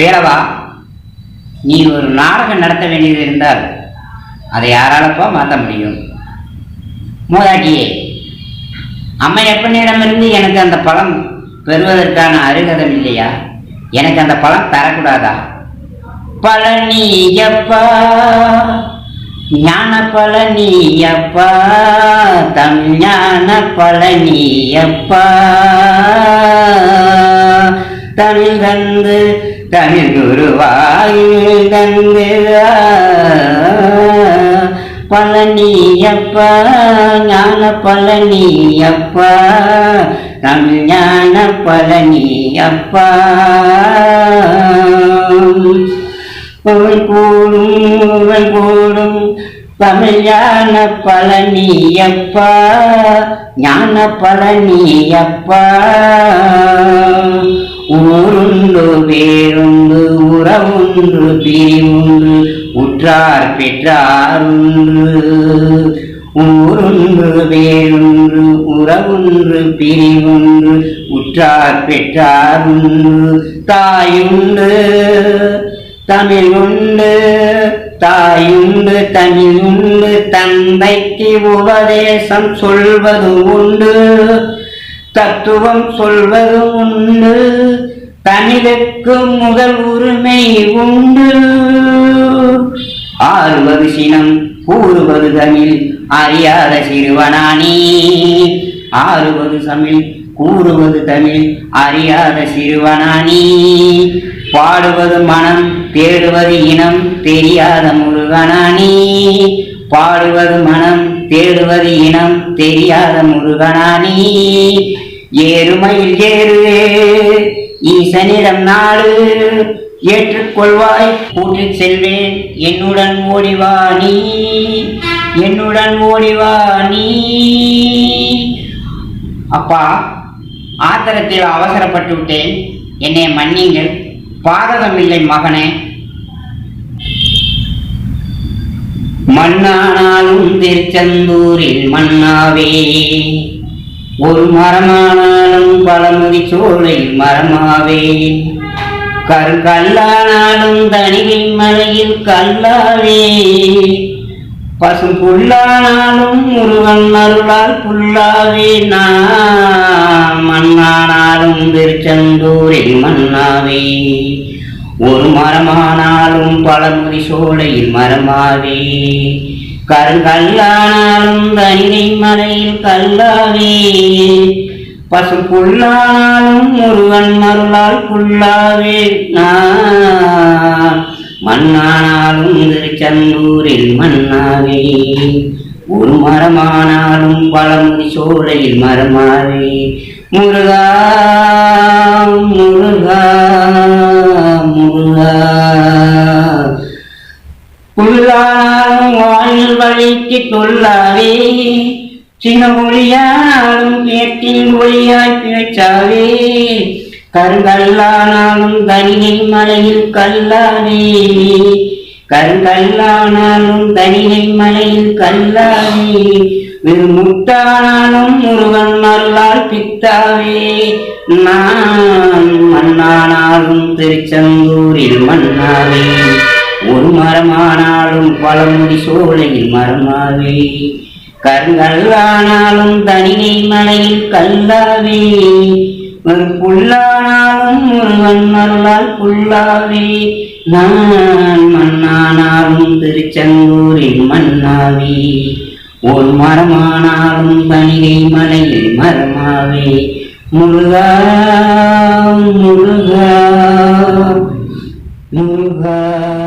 பேரவா நீ ஒரு நாடகம் நடத்த வேண்டியது இருந்தால் அதை யாராலப்பா மாற்ற முடியும். மூதாட்டியே அம்மையப்பனிடமிருந்து எனக்கு அந்த பழம் பெறுவதற்கான அருகதம் இல்லையா? எனக்கு அந்த பழம் தரக்கூடாதா? பழனியப்பா ஞான பழனியப்பா தமிழ் ஞான பழனியப்பா தமிழ் வந்து தனி குருவாயில் தந்து பழனியப்பா ஞான பழனியப்பா தமிழ் ஞான பழனியப்பா அவன் கூடும் அவன் கூடும் தமிழ் ஞான பழனியப்பா ஞான பழனியப்பா ஊருண்டு வேறுண்டு உறவுண்டு பிரிவுண்டு உற்றார் பெற்றார் பெற்றாருண்டு ஊருண்டு வேறுண்டு உறவுண்டு பிரிவுண்டு உற்றார் பெற்றார் பெற்றாருண்டு தாயுண்டு தமிழ் உண்டு தாயுண்டு தமிழ் உண்டு தந்தைக்கு உபதேசம் சொல்வது உண்டு. தத்துவம் சொல்வது உண்டு. தமிழுக்கு முதல் உரிமை உண்டு. ஆறுவது சினம் கூறுவது தமிழ் அறியாத சிறுவனானி. ஆறுவது தமிழ் கூறுவது தமிழ் அறியாத சிறுவனானி. பாடுவது மனம் தேடுவது இனம் தெரியாத முருகனானி. பாடுவது மனம் தேடுவது இனம் தெரியாத முருகனானி. ஏறுமையில் ஏறு ஈசனிடம் நாடு ஏற்றுக்கொள்வாய் கூட்டிச் செல்வேன் என்னுடன் ஓடிவா நீ என்னுடன் ஓடிவா நீ. அப்பா ஆத்திரத்தில் அவசரப்பட்டு விட்டேன். என்னை மன்னிங்கள் பாதகமில்லை மகனே. மண்ணானாலும் திருச்செந்தூரில் மண்ணாவே ஒரு மரமானாலும் பழமுதி சோலையில் மரமாவே. கருங்கல்லானாலும் தனிவின் மலையில் கல்லாவே. பசும் புல்லானாலும் முருகன் அருளால் புல்லாவே. நான் மண்ணானாலும் திருச்செந்தூரில் மண்ணாவே. ஒரு மரமானாலும் பழமுதி சோலையில் மரமாவே. கருங்கல்லானாலும் தனிதை மலையில் கல்லாவே. பசும் புல்லானாலும் முருகன் மருளால் புல்லாவே. நான் மண்ணானாலும் திருச்செந்தூரில் மண்ணாவே. ஒரு மரமானாலும் பழமுதி சோலையில் மரமாவே. முருகா முருகா தொல்லாவே சின்ன ஒளியானாலும் கேட்டில் ஒளியாய் பிழைச்சாவே. கருங்கல்லானாலும் தனிகை மலையில் கல்லாவே. கருங்கல்லானாலும் தனிகை மலையில் கல்லாவே. முட்டானாலும் முருகன் அருளால் பித்தாவே. நான் மண்ணானாலும் திருச்செந்தூரில் மன்னாவே ஒரு மரமானாலும் பழமுடி சோலையில் மரமாவே. கருங்கல்லானாலும் தனிகை மலையில் கல்லாவே. ஒரு புல்லானாலும் முருகன் மருளால் புல்லாவே. நான் மண்ணானாலும் திருச்செந்தூரில் மண்ணாவே. ஒரு மரமானாலும் தனிகை மலையில் மரமாவே. முருகா முருகா முருகா.